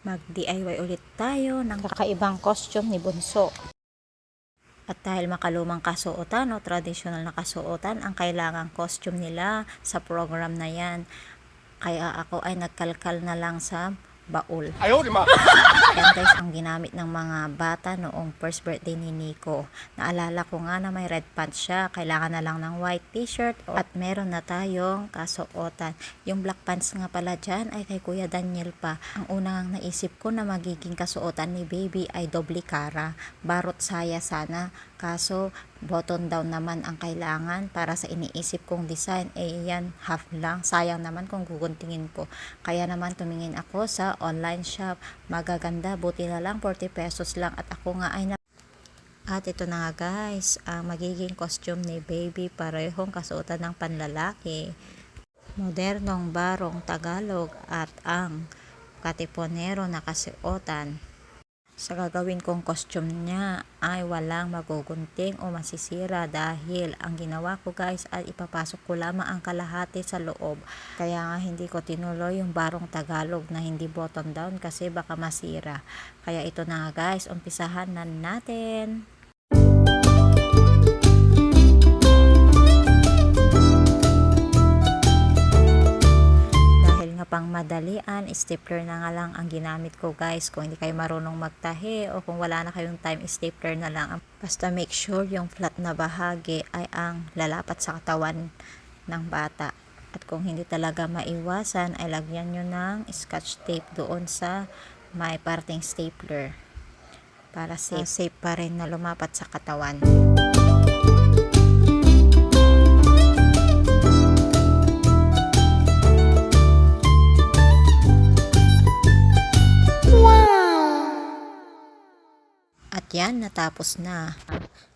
mag-DIY ulit tayo ng kakaibang costume ni Bunso. At dahil makalumang kasuotan o traditional na kasuotan ang kailangang costume nila sa program na yan. Kaya ako ay nagkalkal na lang sa baul. Ayun, ma! Yan guys, ang ginamit ng mga bata noong first birthday ni Nico. Naalala ko nga na may red pants siya. Kailangan na lang ng white t-shirt at meron na tayong kasuotan. Yung black pants nga pala dyan ay kay Kuya Daniel pa. Ang unang naisip ko na magiging kasuotan ni baby ay doble kara. Barot saya sana Kaso button down naman ang kailangan para sa iniisip kong design. Eh yan half lang. Sayang naman kung guguntingin ko. Kaya naman tumingin ako sa online shop. Magaganda, buti na lang 40 pesos lang at ako nga ay na at ito na nga guys, ang magiging costume ni baby parehong kasuotan ng panlalaki. Modernong barong Tagalog at ang katiponero na kasuotan. Sa gagawin kong costume niya ay walang magugunting o masisira dahil ang ginawa ko guys ay ipapasok ko lamang ang kalahati sa loob. Kaya nga hindi ko tinuloy yung barong Tagalog na hindi button down kasi baka masira. Kaya ito na nga guys, umpisahan na natin. Madalian, stapler na nga lang ang ginamit ko guys. Kung hindi kayo marunong magtahi o kung wala na kayong time, stapler na lang. Basta make sure yung flat na bahagi ay ang lalapat sa katawan ng bata. At kung hindi talaga maiwasan, ay lagyan nyo ng scotch tape doon sa may parting stapler. Para safe, safe pa rin na lumapat sa katawan. At yan, natapos na.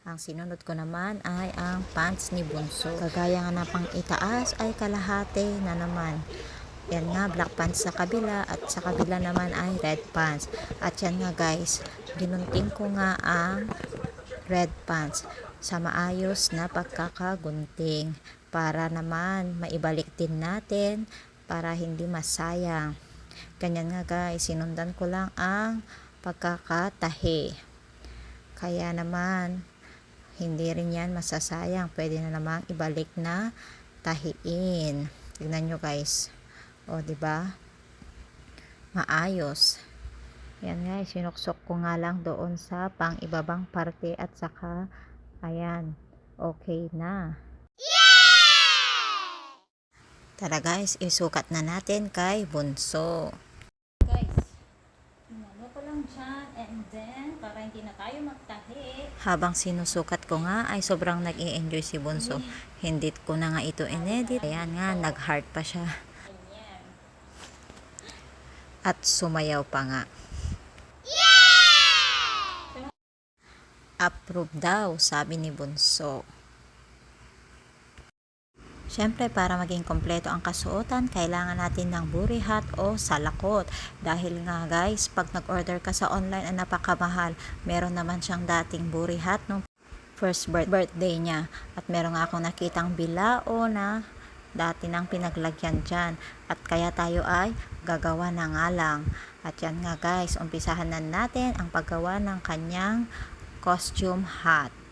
Ang sinunod ko naman ay ang pants ni Bunso. Kagaya nga na pang itaas ay kalahati na naman. Yan nga, black pants sa kabila at sa kabila naman ay red pants. At yan nga guys, ginunting ko nga ang red pants sa maayos na pagkakagunting para naman maibalik din natin para hindi masayang. Ganyan nga guys, sinundan ko lang ang pagkakatahi. Kaya naman, hindi rin yan masasayang. Pwede na namang ibalik na tahiin. Tignan nyo guys. O, di ba? Maayos. Yan guys, sinuksok ko nga lang doon sa pang ibabang parte at saka, ayan, okay na. Tara guys, isukat na natin kay Bunso. Guys, inano ko lang dyan and then hindi na tayo magtahi. Habang sinusukat ko nga ay sobrang nag enjoy si Bunso. Hindi ko na nga ito inedit. Ayan nga, nag-heart pa siya. At sumayaw pa nga. Approve daw, sabi ni Bunso. Siyempre, para maging kompleto ang kasuotan, kailangan natin ng burihat o salakot. Dahil nga guys, pag nag-order ka sa online ay napakamahal. Meron naman siyang dating burihat nung first birth- birthday niya. At meron nga akong nakitang bilao na dati nang pinaglagyan dyan. At kaya tayo ay gagawa na nga lang. At yan nga guys, umpisahan na natin ang paggawa ng kanyang costume hat.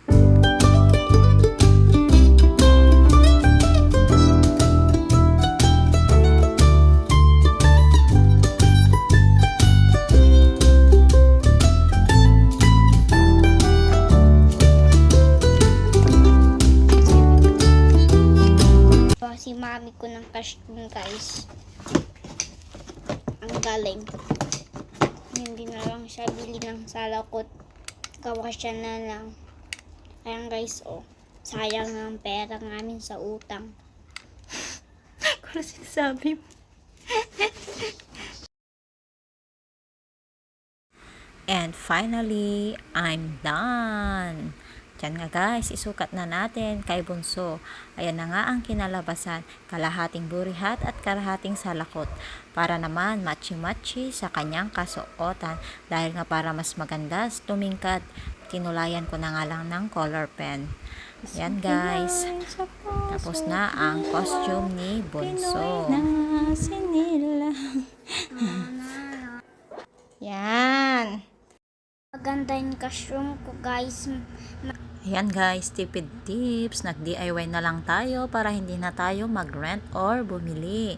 Po, si mami ko ng costume guys. Ang galing. Hindi na lang siya bili ng salakot. Gawa siya na lang. Ayan guys, oh. Sayang ang pera namin sa utang. Kung sinasabi mo? And finally, I'm done. Diyan nga guys, isukat na natin kay Bunso. Ayan na nga ang kinalabasan, kalahating burihat at kalahating salakot. Para naman matchy-matchy sa kanyang kasuotan. Dahil nga para mas maganda, tumingkad, tinulayan ko na nga lang ng color pen. Yan guys. Tapos na ang costume ni Bunso. Yan. Maganda yung mushroom ko guys. Ayan guys, tipid tips. Nag-DIY na lang tayo para hindi na tayo mag-rent or bumili.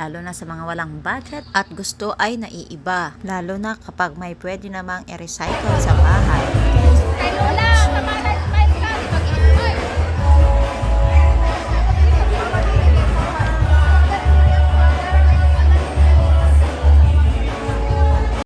Lalo na sa mga walang budget at gusto ay naiiba. Lalo na kapag may pwede namang i-recycle sa bahay.